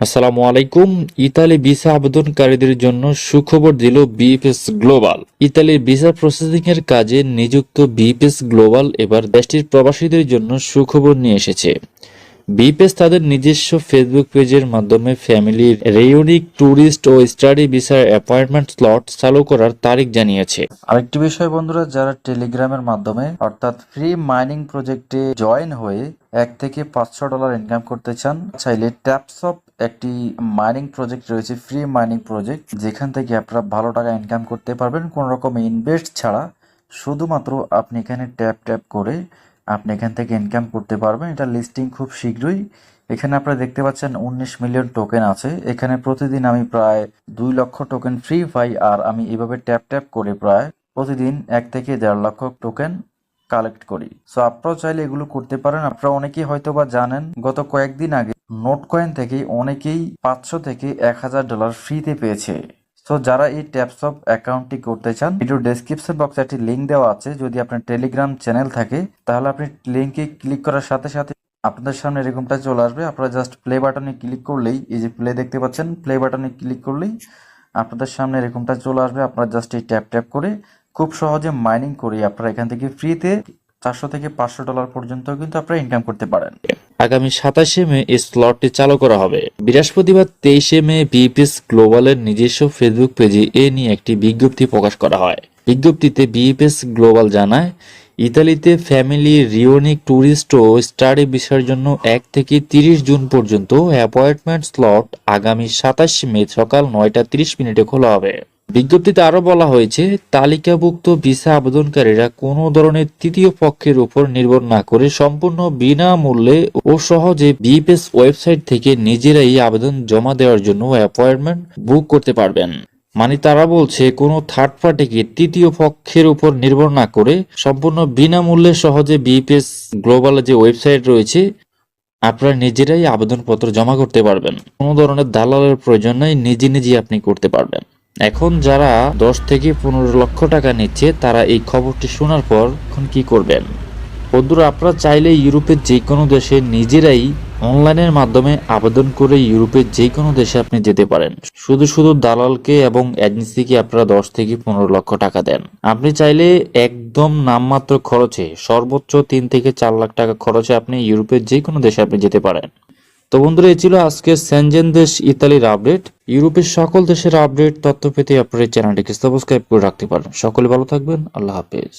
আসসালামু আলাইকুম। Italy visa আবেদনকারীদের জন্য সুখবর দিল বিএফএস গ্লোবাল। ইতালির ভিসা প্রসেসিং এর কাজে নিযুক্ত বিএফএস গ্লোবাল এবার দেশটির প্রবাসীদের জন্য সুখবর নিয়ে এসেছে। বিএফএস তাদের নিজস্ব ফেসবুক পেজের মাধ্যমে ফ্যামিলির রেউনিক ট্যুরিস্ট ও স্টাডি ভিসার অ্যাপয়েন্টমেন্ট স্লট চালু করার তারিখ জানিয়েছে। আরেকটি বিষয় বন্ধুরা, যারা টেলিগ্রামের মাধ্যমে, অর্থাৎ ফ্রি মাইনিং প্রজেক্টে জয়েন হয়ে এক থেকে পাঁচশো ডলার ইনকাম করতে চান, চাইলে ট্যাপসপ একটি মাইনিং প্রজেক্ট রয়েছে ফ্রি মাইনিং প্রজেক্ট যেখান থেকে আপনারা ভালো টাকা ইনকাম করতে পারবেন। কোনো রকম ইনভেস্ট ছাড়া শুধুমাত্র আপনি এখানে ট্যাপ ট্যাপ করে আপনি এখান থেকে ইনকাম করতে পারবেন। এটা লিস্টিং খুব শীঘ্রই। এখানে আপনারা দেখতে পাচ্ছেন উনিশ মিলিয়ন টোকেন আছে। এখানে প্রতিদিন আমি প্রায় দুই লক্ষ টোকেন ফ্রি পাই আর আমি এভাবে ট্যাপ ট্যাপ করে প্রায় প্রতিদিন এক থেকে দেড় লক্ষ টোকেন কালেক্ট করি। সো আপনারাও চাইলে এগুলো করতে পারেন। আপনারা অনেকেই হয়তো বা জানেন, গত কয়েকদিন আগে নোট কয়েন থেকে অনেকেই পাঁচশো থেকে এক হাজার ডলার ফ্রিতে পেয়েছে। সো যারা এই ট্যাপসপ অ্যাকাউন্টটি করতে চান ভিডিও ডেসক্রিপশন বক্সে একটি লিঙ্ক দেওয়া আছে। যদি আপনার টেলিগ্রাম চ্যানেল থাকে, তাহলে আপনি লিঙ্কে ক্লিক করার সাথে সাথে আপনাদের সামনে এরকমটা চলে আসবে। আপনারা জাস্ট প্লে বাটনে ক্লিক করলেই, এই যে প্লে দেখতে পাচ্ছেন প্লে বাটনে ক্লিক করলেই আপনাদের সামনে এরকমটা চলে আসবে। আপনারা জাস্ট এই ট্যাপ ট্যাপ করে খুব সহজে মাইনিং করে আপনারা এখান থেকে ফ্রিতে চারশো থেকে পাঁচশো ডলার পর্যন্ত কিন্তু আপনারা ইনকাম করতে পারেন। আগামী সাতাশে মে এই স্লটটি চালু করা হবে। বৃহস্পতিবার তেইশে মে বিএফএস গ্লোবালের নিজস্ব ফেসবুক পেজে এ নিয়ে একটি বিজ্ঞপ্তি প্রকাশ করা হয়। বিজ্ঞপ্তিতে বিএফএস গ্লোবাল জানায়, ইতালিতে ফ্যামিলি রিওনিক ট্যুরিস্ট ও স্টাডি বিষয়ের জন্য এক থেকে তিরিশ জুন পর্যন্ত অ্যাপয়েন্টমেন্ট স্লট আগামী সাতাশ মে সকাল নয়টা তিরিশ মিনিটে খোলা হবে। বিজ্ঞপ্তিতে আরও বলা হয়েছে, তালিকাভুক্ত ভিসা আবেদনকারীরা কোনো ধরনের তৃতীয় পক্ষের উপর নির্ভর না করে সম্পূর্ণ বিনামূল্যে ও সহজে বিএফএস ওয়েবসাইট থেকে নিজেরাই আবেদন জমা দেওয়ার জন্য অ্যাপয়েন্টমেন্ট বুক করতে পারবেন। মানে তারা বলছে, কোনো থার্ড পার্টিকে তৃতীয় পক্ষের উপর নির্ভর না করে সম্পূর্ণ বিনামূল্যে সহজে বিএফএস গ্লোবাল যে ওয়েবসাইট রয়েছে, আপনারা নিজেরাই আবেদনপত্র জমা করতে পারবেন। কোনো ধরনের দালালের প্রয়োজন নেই, নিজে নিজে আপনি করতে পারবেন। এখন যারা দশ থেকে পনেরো লক্ষ টাকা নিচ্ছে, তারা এই খবরটি শোনার পর এখন কি করবেন? বন্ধুরা, আপনারা চাইলে ইউরোপের যে কোনো দেশে নিজেরাই অনলাইনের মাধ্যমে আবেদন করে ইউরোপের যে কোনো দেশে আপনি যেতে পারেন। শুধু শুধু দালালকে এবং এজেন্সিকে আপনারা দশ থেকে পনেরো লক্ষ টাকা দেন। আপনি চাইলে একদম নামমাত্র খরচে, সর্বোচ্চ তিন থেকে চার লাখ টাকা খরচে আপনি ইউরোপের যে কোনো দেশে আপনি যেতে পারেন। তো বন্ধুরা, এই ছিল আজকে সেনজেন দেশ ইতালির আপডেট। ইউরোপের সকল দেশের আপডেট তথ্য পেতে আপনার চ্যানেলটিকে সাবস্ক্রাইব করে রাখতে পারেন। সকলে ভালো থাকবেন। আল্লাহ হাফেজ।